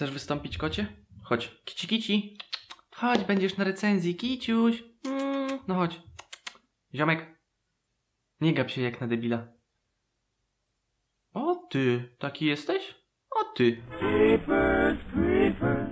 Chcesz wystąpić, kocie? Chodź. Kici, kici. Chodź, będziesz na recenzji, kiciuś. Mm, no chodź. Ziomek. Nie gap się jak na debila. O ty, taki jesteś? O ty. Jeepers, creepers,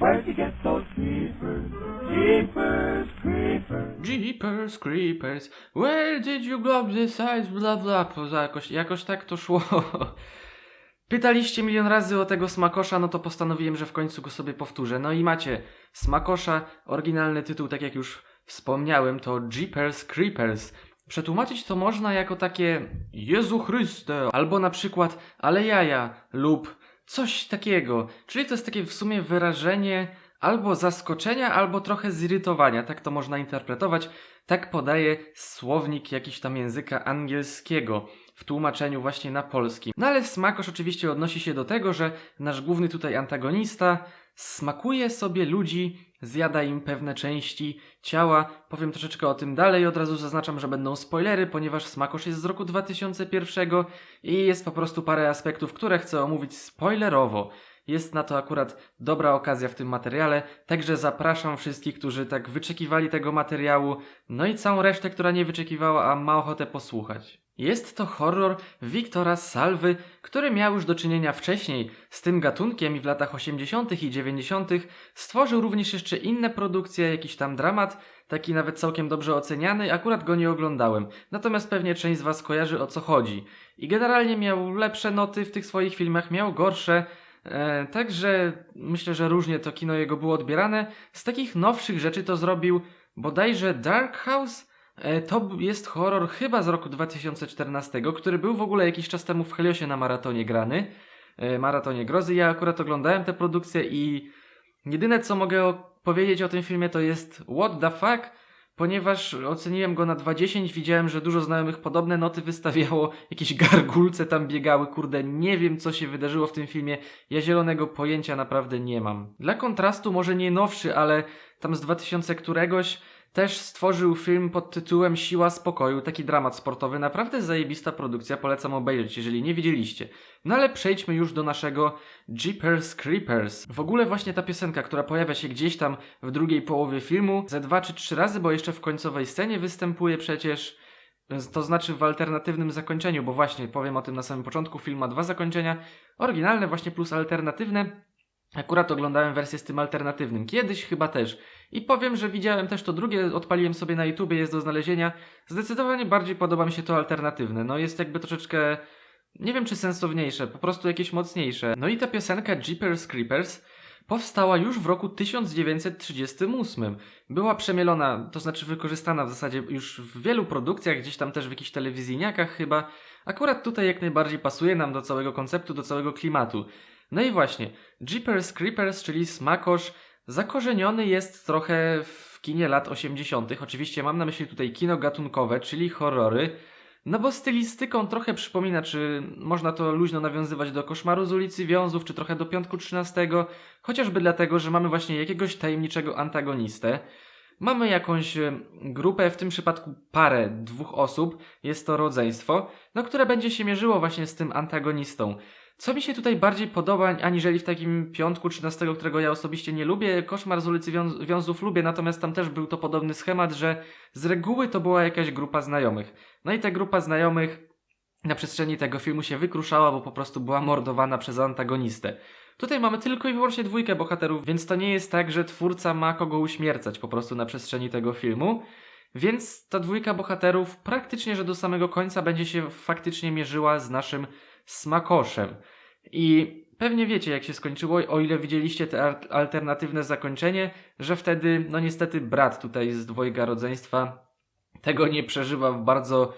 where'd you get those creepers? Jeepers, creepers. Jeepers, creepers, where did you go besides bla bla, poza jakoś, jakoś tak to szło. Pytaliście milion razy o tego smakosza, no to postanowiłem, że w końcu go sobie powtórzę. No i macie smakosza, oryginalny tytuł, tak jak już wspomniałem, to Jeepers Creepers. Przetłumaczyć to można jako takie Jezu Chryste, albo na przykład ale jaja lub coś takiego. Czyli to jest takie w sumie wyrażenie albo zaskoczenia, albo trochę zirytowania. Tak to można interpretować. Tak podaje słownik jakiś tam języka angielskiego w tłumaczeniu właśnie na polski. No ale smakosz oczywiście odnosi się do tego, że nasz główny tutaj antagonista smakuje sobie ludzi, zjada im pewne części ciała. Powiem troszeczkę o tym dalej, od razu zaznaczam, że będą spoilery, ponieważ smakosz jest z roku 2001 i jest po prostu parę aspektów, które chcę omówić spoilerowo. Jest na to akurat dobra okazja w tym materiale, także zapraszam wszystkich, którzy tak wyczekiwali tego materiału, no i całą resztę, która nie wyczekiwała, a ma ochotę posłuchać. Jest to horror Wiktora Salwy, który miał już do czynienia wcześniej z tym gatunkiem i w latach 80. i 90. stworzył również jeszcze inne produkcje, jakiś tam dramat, taki nawet całkiem dobrze oceniany, akurat go nie oglądałem. Natomiast pewnie część z Was kojarzy o co chodzi. I generalnie miał lepsze noty w tych swoich filmach, miał gorsze, E, także myślę, że różnie to kino jego było odbierane. Z takich nowszych rzeczy to zrobił bodajże Dark House. E, to jest horror chyba z roku 2014, który był w ogóle jakiś czas temu w Heliosie na maratonie grany. E, maratonie grozy. Ja akurat oglądałem tę produkcję i jedyne co mogę powiedzieć o tym filmie to jest what the fuck, ponieważ oceniłem go na 2.10, widziałem, że dużo znajomych podobne noty wystawiało, jakieś gargulce tam biegały, kurde, nie wiem co się wydarzyło w tym filmie, ja zielonego pojęcia naprawdę nie mam. Dla kontrastu może nie nowszy, ale tam z 2000 któregoś też stworzył film pod tytułem Siła Spokoju, taki dramat sportowy, naprawdę zajebista produkcja, polecam obejrzeć, jeżeli nie widzieliście. No ale przejdźmy już do naszego Jeepers Creepers. W ogóle właśnie ta piosenka, która pojawia się gdzieś tam w drugiej połowie filmu, ze dwa czy trzy razy, bo jeszcze w końcowej scenie występuje przecież, to znaczy w alternatywnym zakończeniu, bo właśnie powiem o tym na samym początku, film ma dwa zakończenia, oryginalne właśnie plus alternatywne. Akurat oglądałem wersję z tym alternatywnym, kiedyś chyba też. I powiem, że widziałem też to drugie, odpaliłem sobie na YouTubie, jest do znalezienia. Zdecydowanie bardziej podoba mi się to alternatywne. No jest jakby troszeczkę, nie wiem czy sensowniejsze, po prostu jakieś mocniejsze. No i ta piosenka Jeepers Creepers powstała już w roku 1938. Była przemielona, to znaczy wykorzystana w zasadzie już w wielu produkcjach, gdzieś tam też w jakichś telewizyjniakach chyba. Akurat tutaj jak najbardziej pasuje nam do całego konceptu, do całego klimatu. No i właśnie, Jeepers Creepers, czyli smakosz, zakorzeniony jest trochę w kinie lat 80. Oczywiście mam na myśli tutaj kino gatunkowe, czyli horrory. No bo stylistyką trochę przypomina, czy można to luźno nawiązywać do koszmaru z ulicy Wiązów, czy trochę do Piątku 13, chociażby dlatego, że mamy właśnie jakiegoś tajemniczego antagonistę. Mamy jakąś e, grupę, w tym przypadku parę, dwóch osób, jest to rodzeństwo, no które będzie się mierzyło właśnie z tym antagonistą. Co mi się tutaj bardziej podoba, aniżeli w takim piątku 13, którego ja osobiście nie lubię, koszmar z ulicy Wiąz- Wiązów lubię, natomiast tam też był to podobny schemat, że z reguły to była jakaś grupa znajomych. No i ta grupa znajomych na przestrzeni tego filmu się wykruszała, bo po prostu była mordowana przez antagonistę. Tutaj mamy tylko i wyłącznie dwójkę bohaterów, więc to nie jest tak, że twórca ma kogo uśmiercać po prostu na przestrzeni tego filmu. Więc ta dwójka bohaterów praktycznie, że do samego końca będzie się faktycznie mierzyła z naszym smakoszem. I pewnie wiecie, jak się skończyło, o ile widzieliście te al- alternatywne zakończenie, że wtedy, no niestety, brat tutaj z dwojga rodzeństwa tego nie przeżywa w bardzo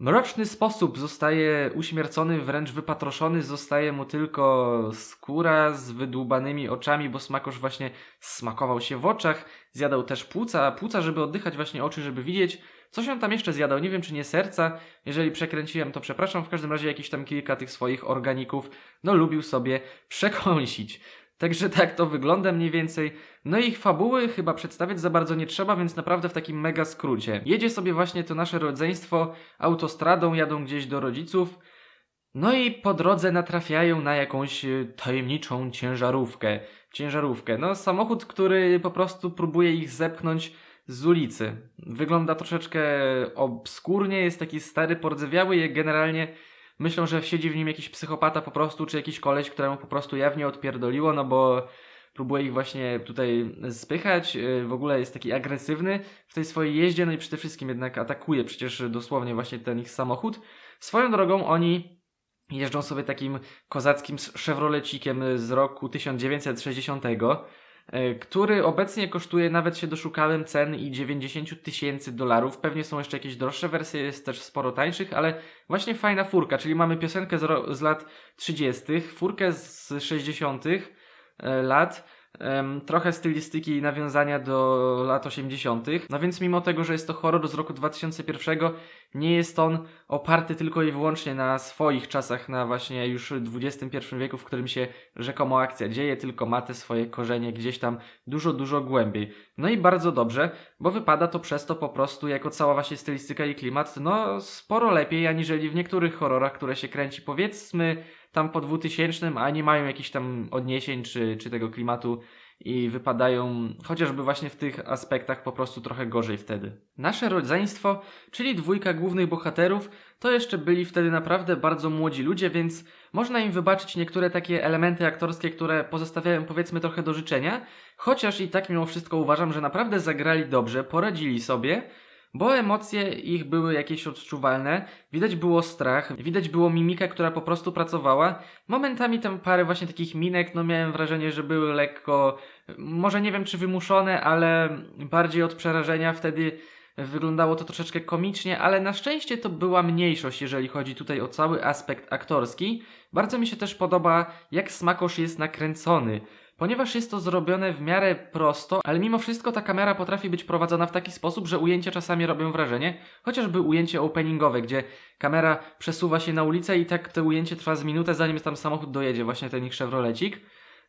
mroczny sposób. Zostaje uśmiercony, wręcz wypatroszony, zostaje mu tylko skóra z wydłubanymi oczami, bo smakosz właśnie smakował się w oczach, zjadał też płuca, płuca, żeby oddychać, właśnie oczy, żeby widzieć. Coś on tam jeszcze zjadał, nie wiem czy nie serca, jeżeli przekręciłem to przepraszam, w każdym razie jakieś tam kilka tych swoich organików, no lubił sobie przekąsić. Także tak to wygląda mniej więcej. No i ich fabuły chyba przedstawiać za bardzo nie trzeba, więc naprawdę w takim mega skrócie. Jedzie sobie właśnie to nasze rodzeństwo autostradą, jadą gdzieś do rodziców. No i po drodze natrafiają na jakąś y, tajemniczą ciężarówkę. Ciężarówkę. No, samochód, który po prostu próbuje ich zepchnąć z ulicy. Wygląda troszeczkę obskurnie, jest taki stary, pordzewiały generalnie myślą, że siedzi w nim jakiś psychopata po prostu, czy jakiś koleś, któremu po prostu jawnie odpierdoliło, no bo próbuje ich właśnie tutaj spychać, yy, w ogóle jest taki agresywny w tej swojej jeździe, no i przede wszystkim jednak atakuje przecież dosłownie właśnie ten ich samochód. Swoją drogą oni jeżdżą sobie takim kozackim Chevrolecikiem z roku 1960, e, który obecnie kosztuje, nawet się doszukałem cen i 90 tysięcy dolarów. Pewnie są jeszcze jakieś droższe wersje, jest też sporo tańszych, ale właśnie fajna furka, czyli mamy piosenkę z, z lat 30., furkę z 60. e, lat, trochę stylistyki i nawiązania do lat 80. No więc mimo tego, że jest to horror z roku 2001, nie jest on oparty tylko i wyłącznie na swoich czasach, na właśnie już XXI wieku, w którym się rzekomo akcja dzieje, tylko ma te swoje korzenie gdzieś tam dużo, dużo głębiej. No i bardzo dobrze, bo wypada to przez to po prostu jako cała właśnie stylistyka i klimat, no sporo lepiej aniżeli w niektórych horrorach, które się kręci powiedzmy tam po 2000, a nie mają jakichś tam odniesień czy, czy tego klimatu i wypadają chociażby właśnie w tych aspektach po prostu trochę gorzej wtedy. Nasze rodzeństwo, czyli dwójka głównych bohaterów, to jeszcze byli wtedy naprawdę bardzo młodzi ludzie, więc można im wybaczyć niektóre takie elementy aktorskie, które pozostawiają powiedzmy trochę do życzenia, chociaż i tak mimo wszystko uważam, że naprawdę zagrali dobrze, poradzili sobie, bo emocje ich były jakieś odczuwalne, widać było strach, widać było mimikę, która po prostu pracowała. Momentami tam parę właśnie takich minek, no miałem wrażenie, że były lekko, może nie wiem czy wymuszone, ale bardziej od przerażenia. Wtedy wyglądało to troszeczkę komicznie, ale na szczęście to była mniejszość, jeżeli chodzi tutaj o cały aspekt aktorski. Bardzo mi się też podoba, jak Smakosz jest nakręcony. Ponieważ jest to zrobione w miarę prosto, ale mimo wszystko ta kamera potrafi być prowadzona w taki sposób, że ujęcia czasami robią wrażenie. Chociażby ujęcie openingowe, gdzie kamera przesuwa się na ulicę i tak to ujęcie trwa z minutę, zanim tam samochód dojedzie, właśnie ten ich Chevrolecik.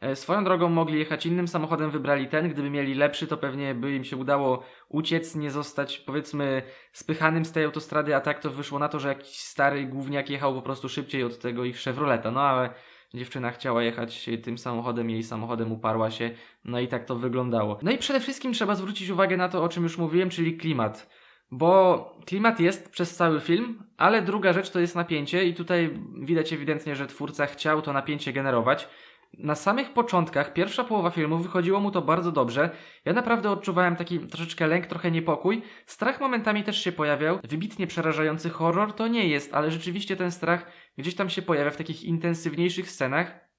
E, Swoją drogą mogli jechać innym samochodem, wybrali ten. Gdyby mieli lepszy, to pewnie by im się udało uciec, nie zostać powiedzmy spychanym z tej autostrady, a tak to wyszło na to, że jakiś stary gówniak jechał po prostu szybciej od tego ich Chevroleta. No ale dziewczyna chciała jechać tym samochodem, jej samochodem uparła się, no i tak to wyglądało. No i przede wszystkim trzeba zwrócić uwagę na to, o czym już mówiłem, czyli klimat. Bo klimat jest przez cały film, ale druga rzecz to jest napięcie i tutaj widać ewidentnie, że twórca chciał to napięcie generować. Na samych początkach, pierwsza połowa filmu wychodziło mu to bardzo dobrze. Ja naprawdę odczuwałem taki troszeczkę lęk, trochę niepokój. Strach momentami też się pojawiał. Wybitnie przerażający horror to nie jest, ale rzeczywiście ten strach gdzieś tam się pojawia w takich intensywniejszych scenach.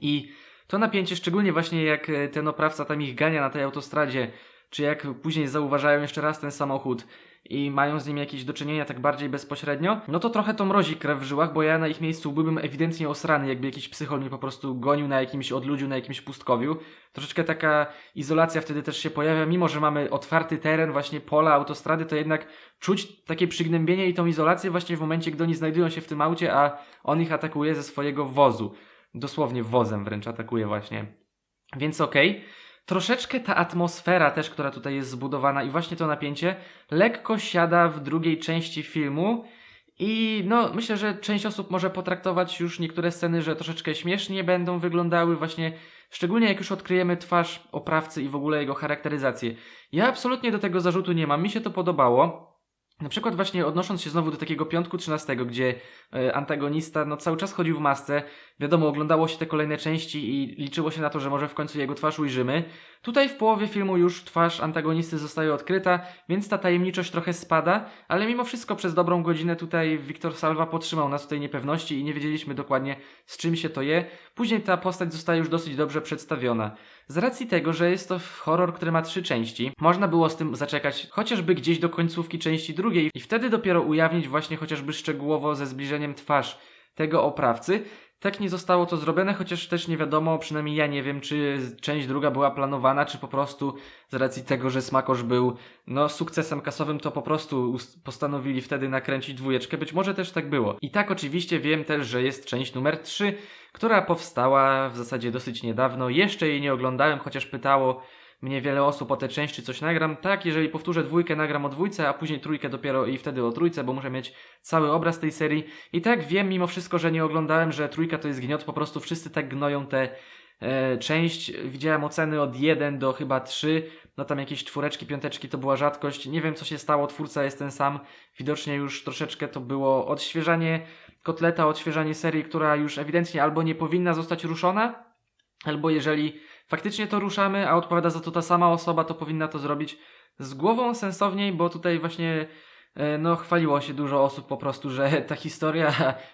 I to napięcie, szczególnie właśnie jak e, ten oprawca tam ich gania na tej autostradzie, czy jak później zauważają jeszcze raz ten samochód i mają z nim jakieś do czynienia tak bardziej bezpośrednio, no to trochę to mrozi krew w żyłach, bo ja na ich miejscu byłbym ewidentnie osrany, jakby jakiś psychol mnie po prostu gonił na jakimś odludziu, na jakimś pustkowiu. Troszeczkę taka izolacja wtedy też się pojawia, mimo że mamy otwarty teren, właśnie pola, autostrady, to jednak czuć takie przygnębienie i tą izolację właśnie w momencie, gdy oni znajdują się w tym aucie, a on ich atakuje ze swojego wozu. Dosłownie wozem wręcz atakuje właśnie. Więc okej. Troszeczkę ta atmosfera też, która tutaj jest zbudowana i właśnie to napięcie lekko siada w drugiej części filmu i no myślę, że część osób może potraktować już niektóre sceny, że troszeczkę śmiesznie będą wyglądały właśnie, szczególnie jak już odkryjemy twarz oprawcy i w ogóle jego charakteryzację. Ja absolutnie do tego zarzutu nie mam, mi się to podobało. Na przykład właśnie odnosząc się znowu do takiego piątku 13, gdzie e, antagonista no, cały czas chodził w masce, wiadomo, oglądało się te kolejne części i liczyło się na to, że może w końcu jego twarz ujrzymy. Tutaj w połowie filmu już twarz antagonisty zostaje odkryta, więc ta tajemniczość trochę spada, ale mimo wszystko przez dobrą godzinę tutaj Wiktor Salva podtrzymał nas w tej niepewności i nie wiedzieliśmy dokładnie z czym się to je. Później ta postać zostaje już dosyć dobrze przedstawiona. Z racji tego, że jest to horror, który ma trzy części, można było z tym zaczekać chociażby gdzieś do końcówki części drugiej i wtedy dopiero ujawnić właśnie chociażby szczegółowo ze zbliżeniem twarz tego oprawcy. Tak nie zostało to zrobione, chociaż też nie wiadomo, przynajmniej ja nie wiem, czy część druga była planowana, czy po prostu z racji tego, że Smakosz był no, sukcesem kasowym, to po prostu postanowili wtedy nakręcić dwójeczkę. Być może też tak było. I tak oczywiście wiem też, że jest część numer 3, która powstała w zasadzie dosyć niedawno. Jeszcze jej nie oglądałem, chociaż pytało mnie wiele osób o tę część czy coś nagram. Tak, jeżeli powtórzę dwójkę, nagram o dwójce, a później trójkę dopiero i wtedy o trójce, bo muszę mieć cały obraz tej serii. I tak wiem mimo wszystko, że nie oglądałem, że trójka to jest gniot, po prostu wszyscy tak gnoją tę e, część. Widziałem oceny od 1 do chyba 3, no tam jakieś czwóreczki, piąteczki to była rzadkość. Nie wiem co się stało, twórca jest ten sam. Widocznie już troszeczkę to było odświeżanie kotleta, odświeżanie serii, która już ewidentnie albo nie powinna zostać ruszona, albo jeżeli faktycznie to ruszamy, a odpowiada za to ta sama osoba, to powinna to zrobić z głową sensowniej, bo tutaj właśnie e, no chwaliło się dużo osób po prostu, że ta historia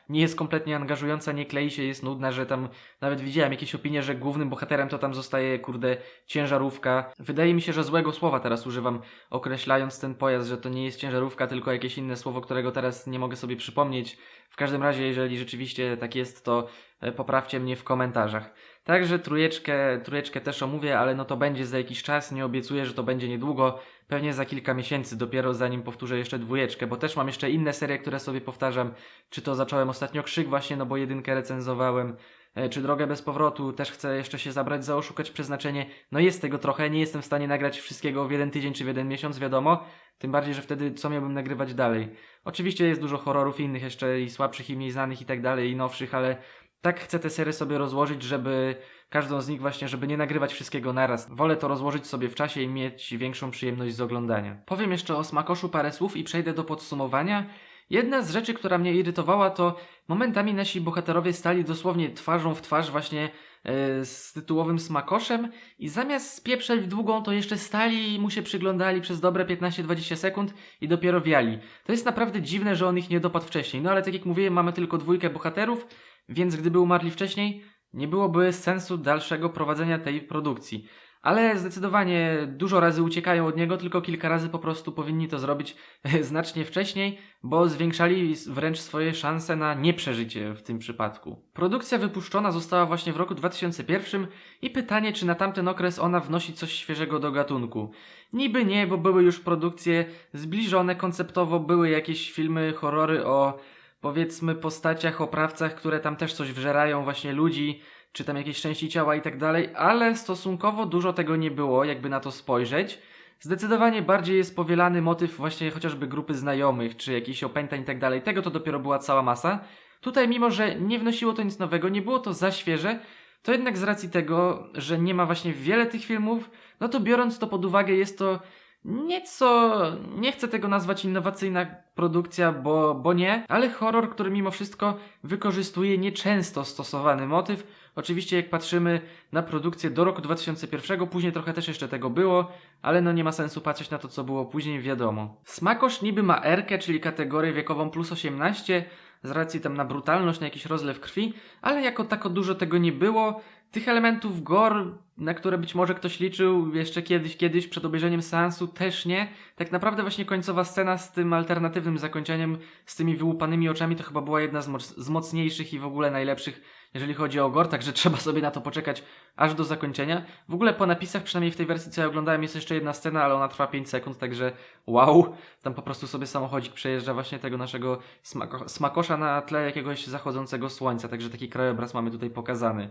nie jest kompletnie angażująca, nie klei się, jest nudna, że tam nawet widziałem jakieś opinie, że głównym bohaterem to tam zostaje kurde ciężarówka. Wydaje mi się, że złego słowa teraz używam określając ten pojazd, że to nie jest ciężarówka, tylko jakieś inne słowo, którego teraz nie mogę sobie przypomnieć. W każdym razie, jeżeli rzeczywiście tak jest, to e, poprawcie mnie w komentarzach. Także trójeczkę, trójeczkę też omówię, ale no to będzie za jakiś czas, nie obiecuję, że to będzie niedługo, pewnie za kilka miesięcy dopiero zanim powtórzę jeszcze dwójeczkę, bo też mam jeszcze inne serie, które sobie powtarzam, czy to zacząłem ostatnio Krzyk właśnie, no bo jedynkę recenzowałem, e, czy Drogę bez powrotu, też chcę jeszcze się zabrać za Oszukać Przeznaczenie, no jest tego trochę, nie jestem w stanie nagrać wszystkiego w jeden tydzień czy w jeden miesiąc, wiadomo, tym bardziej, że wtedy co miałbym nagrywać dalej. Oczywiście jest dużo horrorów innych jeszcze i słabszych i mniej znanych i tak dalej, i nowszych, ale tak chcę te serie sobie rozłożyć, żeby każdą z nich właśnie, żeby nie nagrywać wszystkiego naraz. Wolę to rozłożyć sobie w czasie i mieć większą przyjemność z oglądania. Powiem jeszcze o Smakoszu parę słów i przejdę do podsumowania. Jedna z rzeczy, która mnie irytowała, to momentami nasi bohaterowie stali dosłownie twarzą w twarz właśnie e, z tytułowym smakoszem i zamiast spieprzać w długą, to jeszcze stali i mu się przyglądali przez dobre 15-20 sekund i dopiero wiali. To jest naprawdę dziwne, że on ich nie dopadł wcześniej. No ale tak jak mówiłem, mamy tylko dwójkę bohaterów, więc gdyby umarli wcześniej, nie byłoby sensu dalszego prowadzenia tej produkcji. Ale zdecydowanie dużo razy uciekają od niego, tylko kilka razy po prostu powinni to zrobić znacznie wcześniej, bo zwiększali wręcz swoje szanse na nieprzeżycie w tym przypadku. Produkcja wypuszczona została właśnie w roku 2001 i pytanie, czy na tamten okres ona wnosi coś świeżego do gatunku. Niby nie, bo były już produkcje zbliżone konceptowo, były jakieś filmy, horrory o powiedzmy postaciach, oprawcach, które tam też coś wżerają właśnie ludzi, czy tam jakieś części ciała i tak dalej, ale stosunkowo dużo tego nie było, jakby na to spojrzeć. Zdecydowanie bardziej jest powielany motyw właśnie chociażby grupy znajomych, czy jakichś opętań i tak dalej. Tego to dopiero była cała masa. Tutaj mimo, że nie wnosiło to nic nowego, nie było to za świeże, to jednak z racji tego, że nie ma właśnie wiele tych filmów, no to biorąc to pod uwagę jest to nieco, nie chcę tego nazwać innowacyjna produkcja, bo, bo nie, ale horror, który mimo wszystko wykorzystuje nieczęsto stosowany motyw. Oczywiście jak patrzymy na produkcję do roku 2001, później trochę też jeszcze tego było, ale no nie ma sensu patrzeć na to, co było później, wiadomo. Smakosz niby ma R, czyli kategorię wiekową plus 18, z racji tam na brutalność, na jakiś rozlew krwi, ale jako tako dużo tego nie było. Tych elementów gore, na które być może ktoś liczył jeszcze kiedyś, kiedyś przed obejrzeniem seansu, też nie. Tak naprawdę właśnie końcowa scena z tym alternatywnym zakończeniem, z tymi wyłupanymi oczami, to chyba była jedna z, moc- z mocniejszych i w ogóle najlepszych, jeżeli chodzi o gore, także trzeba sobie na to poczekać aż do zakończenia. W ogóle po napisach, przynajmniej w tej wersji, co ja oglądałem, jest jeszcze jedna scena, ale ona trwa 5 sekund, także wow. Tam po prostu sobie samochodzik przejeżdża właśnie tego naszego smako- smakosza na tle jakiegoś zachodzącego słońca, także taki krajobraz mamy tutaj pokazany.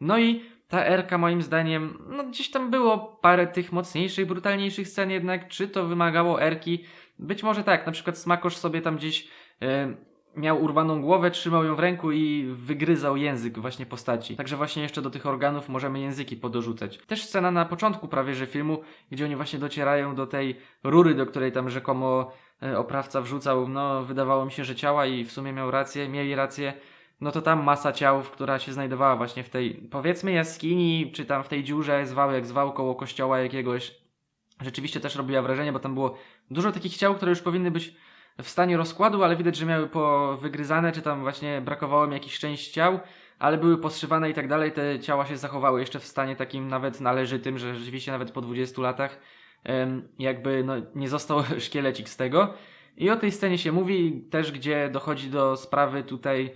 No i ta Erka moim zdaniem, no gdzieś tam było parę tych mocniejszych, brutalniejszych scen jednak, czy to wymagało Erki? Być może tak, na przykład Smakosz sobie tam gdzieś e, miał urwaną głowę, trzymał ją w ręku i wygryzał język właśnie postaci. Także właśnie jeszcze do tych organów możemy języki podorzucać. Też scena na początku prawie że filmu, gdzie oni właśnie docierają do tej rury, do której tam rzekomo e, oprawca wrzucał, no wydawało mi się, że ciała i w sumie miał rację, mieli rację no to tam masa ciałów, która się znajdowała właśnie w tej, powiedzmy, jaskini, czy tam w tej dziurze, zwał jak zwał koło kościoła jakiegoś, rzeczywiście też robiła wrażenie, bo tam było dużo takich ciał, które już powinny być w stanie rozkładu, ale widać, że miały powygryzane, czy tam właśnie brakowało mi jakichś część ciał, ale były poszywane i tak dalej, te ciała się zachowały jeszcze w stanie takim nawet należytym, że rzeczywiście nawet po 20 latach jakby no, nie został szkielecik z tego. I o tej scenie się mówi też, gdzie dochodzi do sprawy tutaj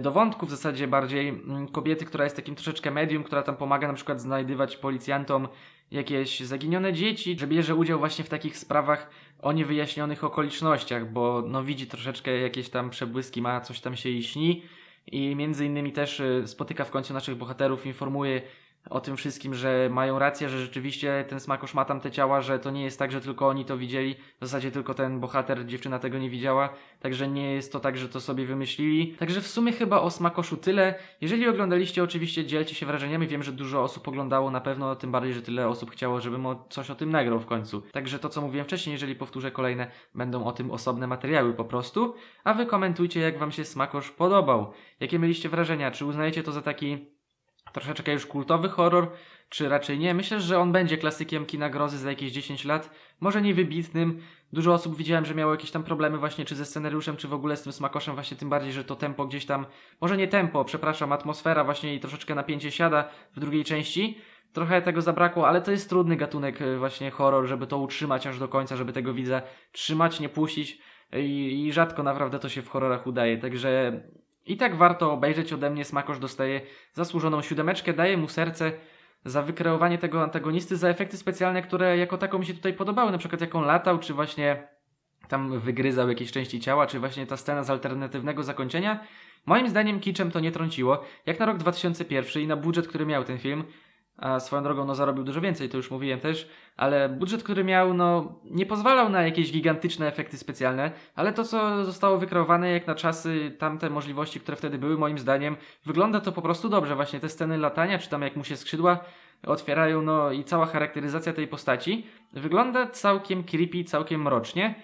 do wątku w zasadzie bardziej mm, kobiety, która jest takim troszeczkę medium, która tam pomaga na przykład znajdywać policjantom jakieś zaginione dzieci, że bierze udział właśnie w takich sprawach o niewyjaśnionych okolicznościach, bo no widzi troszeczkę jakieś tam przebłyski, ma coś tam się jej śni. I między innymi też y, spotyka w końcu naszych bohaterów, informuje o tym wszystkim, że mają rację, że rzeczywiście ten smakosz ma tam te ciała, że to nie jest tak, że tylko oni to widzieli, w zasadzie tylko ten bohater, dziewczyna tego nie widziała, także nie jest to tak, że to sobie wymyślili. Także w sumie chyba o smakoszu tyle. Jeżeli oglądaliście, oczywiście dzielcie się wrażeniami, wiem, że dużo osób oglądało na pewno, tym bardziej, że tyle osób chciało, żebym coś o tym nagrał w końcu. Także to, co mówiłem wcześniej, jeżeli powtórzę kolejne, będą o tym osobne materiały po prostu, a wy komentujcie, jak wam się smakosz podobał. Jakie mieliście wrażenia? Czy uznajecie to za taki troszeczkę już kultowy horror, czy raczej nie? Myślę, że on będzie klasykiem kina grozy za jakieś 10 lat. Może nie wybitnym. Dużo osób widziałem, że miało jakieś tam problemy właśnie czy ze scenariuszem, czy w ogóle z tym smakoszem, właśnie tym bardziej, że to tempo gdzieś tam, może nie tempo, przepraszam, atmosfera właśnie i troszeczkę napięcie siada w drugiej części. Trochę tego zabrakło, ale to jest trudny gatunek y, właśnie horror, żeby to utrzymać aż do końca, żeby tego widza trzymać, nie puścić i, i rzadko naprawdę to się w horrorach udaje, także i tak warto obejrzeć ode mnie, Smakosz dostaje zasłużoną siódemeczkę, daję mu serce za wykreowanie tego antagonisty, za efekty specjalne, które jako tako mi się tutaj podobały, na przykład jak on latał, czy właśnie tam wygryzał jakieś części ciała, czy właśnie ta scena z alternatywnego zakończenia. Moim zdaniem kiczem to nie trąciło. Jak na rok 2001 i na budżet, który miał ten film, a swoją drogą no zarobił dużo więcej, to już mówiłem też, ale budżet, który miał, no nie pozwalał na jakieś gigantyczne efekty specjalne, ale to, co zostało wykreowane jak na czasy, tamte możliwości, które wtedy były, moim zdaniem, wygląda to po prostu dobrze. Właśnie te sceny latania, czy tam jak mu się skrzydła otwierają, no i cała charakteryzacja tej postaci wygląda całkiem creepy, całkiem mrocznie.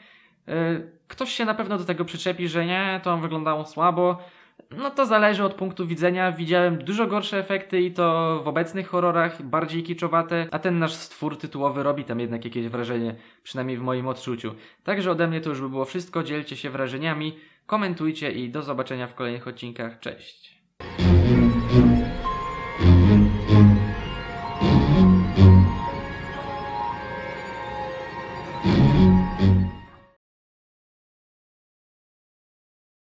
Yy, Ktoś się na pewno do tego przyczepi, że nie, to on wyglądało słabo. No to zależy od punktu widzenia. Widziałem dużo gorsze efekty i to w obecnych horrorach, bardziej kiczowate, a ten nasz stwór tytułowy robi tam jednak jakieś wrażenie, przynajmniej w moim odczuciu. Także ode mnie to już by było wszystko. Dzielcie się wrażeniami, komentujcie i do zobaczenia w kolejnych odcinkach. Cześć!